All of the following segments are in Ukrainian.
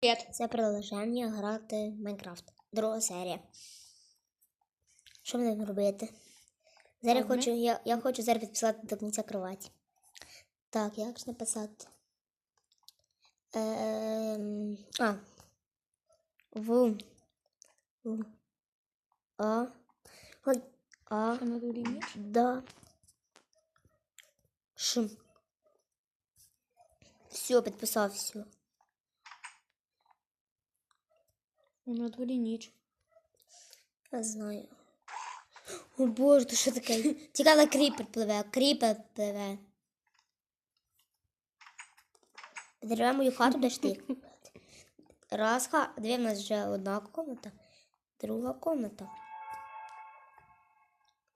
Привіт. Це продовження грати в Майнкрафт. Друга серія. Що будемо робити? Зараз Ага. хочу, я, я хочу зараз підписати до кінця кроваті. Так, як ж написати? Ем, а. В. В. А. Ой. А. Да. Ш. Все, підписав все. На дворі ніч. Я знаю. О боже, то що таке? Цікаво, кріпер пливе, кріпер пливе. Підривай мою хату, ж ти? Раз ха, дві в нас вже одна комната, друга комната.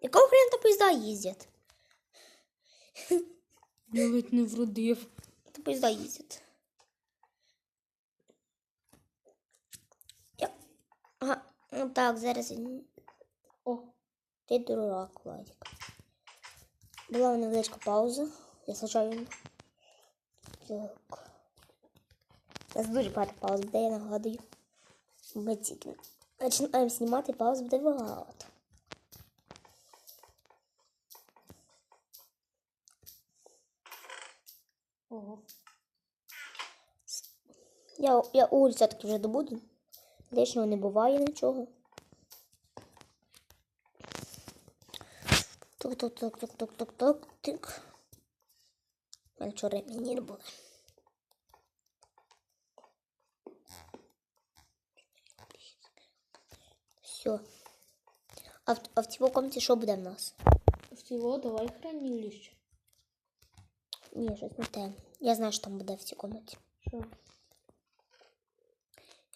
Якого хрена то поїзда їздять? Я ледь не вродив. То поїзда їздять. Я... Ага, ну так, зараз. О, Ти дурак, Владик. Була невеличка пауза. Я случайно. Так. У нас дуже багато пауз буде, я нагадую. Ми тільки починаємо знімати, пауз буде багато. Я, я уголь все-таки вже добуду. Лишнього не буває нічого. Тук-тук-тук-тук-тук-тук-тук. У мене вчора мені не було. Все. А в, а в цій комнаті що буде в нас? Всього давай хранилище. Ні, щось не те. Я знаю, що там буде в цій комнаті. Що?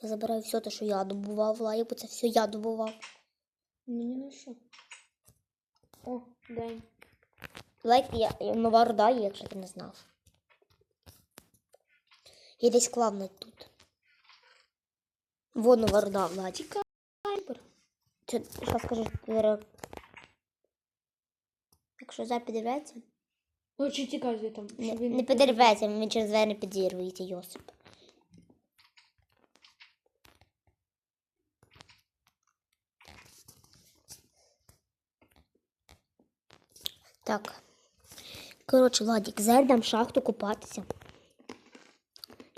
Я забираю все те, що я добував, лаю, бо це все я добував. Мені на що? О, день. Лайк я, я- нова руда є, якщо ти не знав. Я десь клав навіть тут. Во нова руда, Владик. Кайбер. Це, що скажеш, зараз... Якщо зараз підірветься, чи тікай звідти. не, не підірветься, він через двері не підірвується, Йосип. Так. Коротше, Владик, зайдемо в шахту купатися.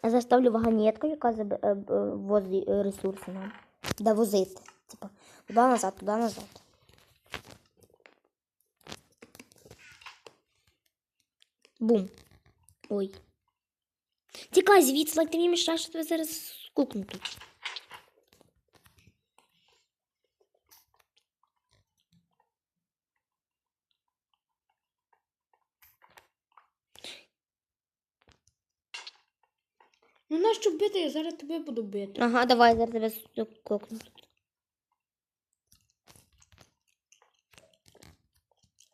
Я заставлю вагонетку, яка заб- е, возить е, ресурси нам. Да возити. Типа, туди назад, туди назад. Бум. Ой. Тікай звідси, Лайк, ти мені мішаєш, що тебе зараз скукну Ну нащо бити? Я зараз тебе буду бити. Ага, давай, зараз тебе тут.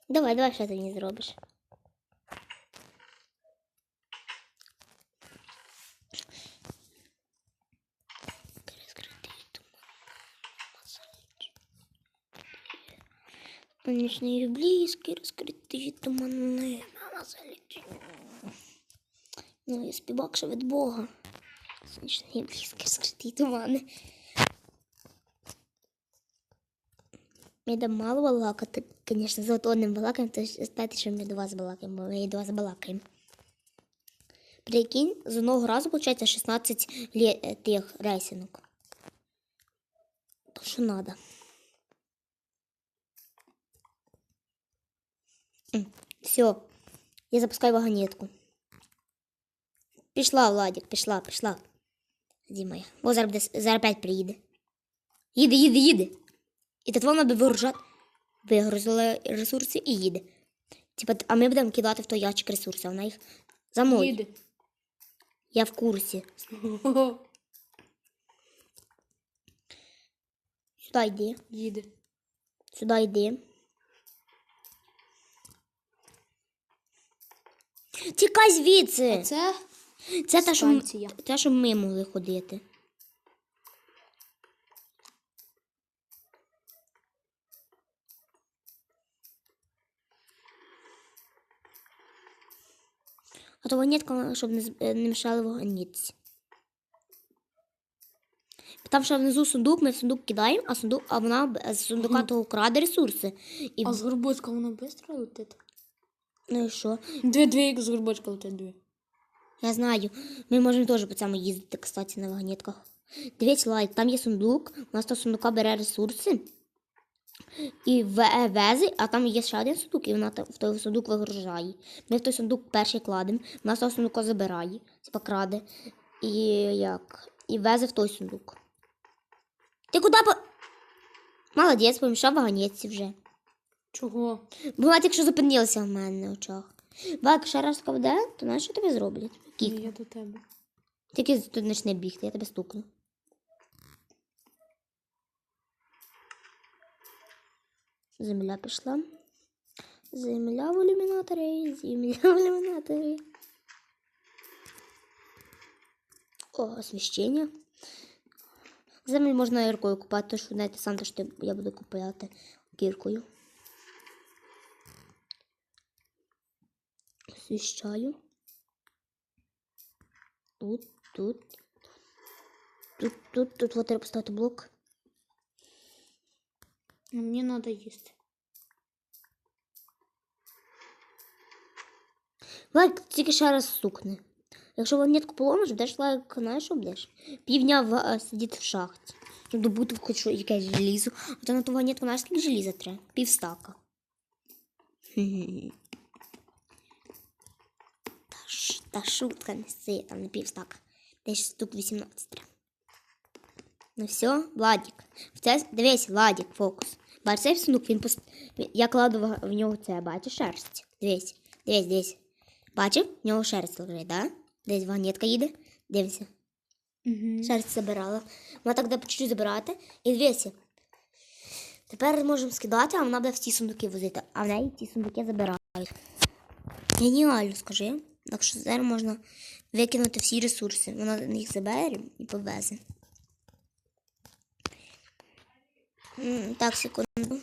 Давай, давай, що ти мені зробиш. Нічні близькі, розкриті тумани. Мама залічить. Ну, я співак від Бога. Сонячні близькі, розкриті тумани. Там мало балакати, звісно, з одним балакаємо, то знаєте, що ми до вас балакаємо, бо до вас балакаємо. Прикинь, з одного разу, виходить, 16 лє- е, тих рейсинок. То що надо. Все, я запускаю вагонетку. Пішла, Владик, пішла, пішла. Діма, о, зараз, буде, зараз опять приїде. Їде, їде, їде. І тут вона би вигружати. Вигрузила ресурси і їде. Типа, а ми будемо кидати в той ящик ресурси, вона їх за мною. Їде. Я в курсі. Сюди йди. Їде. Сюди йди. Тікай звідси. А це Це те, що, те, що ми могли ходити. А то вагнітка, щоб не, не мішали вагонітці. Там ще внизу сундук, ми в сундук кидаємо, а сундук, а вона з сундука того краде ресурси. І, А з горбочка воно швидко летить? ну і що? Дві, дві, як з горбочка летить, дві. Я знаю. Ми можемо теж по цьому їздити, кстати, на вагонетках. Дивіться, лайк, там є сундук, у нас до сундука бере ресурси. І ве- вези, а там є ще один сундук, і вона в той сундук вигружає. Ми в той сундук перший кладемо, вона з того сундука забирає, типа краде. І як? І везе в той сундук. Ти куди по. Молодець, помішав вагонетці вже. Чого? Буває, якщо зупинилася в мене на очах. Бак, ще раз ковде, то знаєш, що тобі зроблять? Кік. Я до тебе. Тільки тут почне бігти, я тебе стукну. Земля пішла. Земля в ілюмінаторі, земля в ілюмінаторі. О, освіщення. Землю можна гіркою купати, то що знаєте, сам що я буду купувати кіркою. Освіщаю. Тут, тут. Тут, тут, тут вот треба поставити блок. А Мені треба їсти. Лайк тільки ще раз стукне. Якщо вагнетку поломиш, будеш лайк, знаєш, що будеш? Півдня в, е, сидіти в шахті. Щоб добути хоч що- якесь желізо. А то на ту вагнетку знаєш, скільки желіза треба? Півстака. Та шутка не це там не півстака. Десь штук 18 треба. Ну все, Владик. Дивись, Владик, фокус. Бачиш цей сундук, він пост... Я кладу в, нього це, бачиш, шерсть. Дивись, дивись, дивись. Бачив? В нього шерсть лежить, да? Десь вагнетка їде. Дивися. Угу. Шерсть забирала. Вона так буде по чуть-чуть забирати. І дивися. Тепер можемо скидати, а вона буде в ті сундуки возити. А в неї ті сундуки забирають. Геніально, скажи. Так що зараз можна викинути всі ресурси. Вона їх забере і повезе. Так, секунду.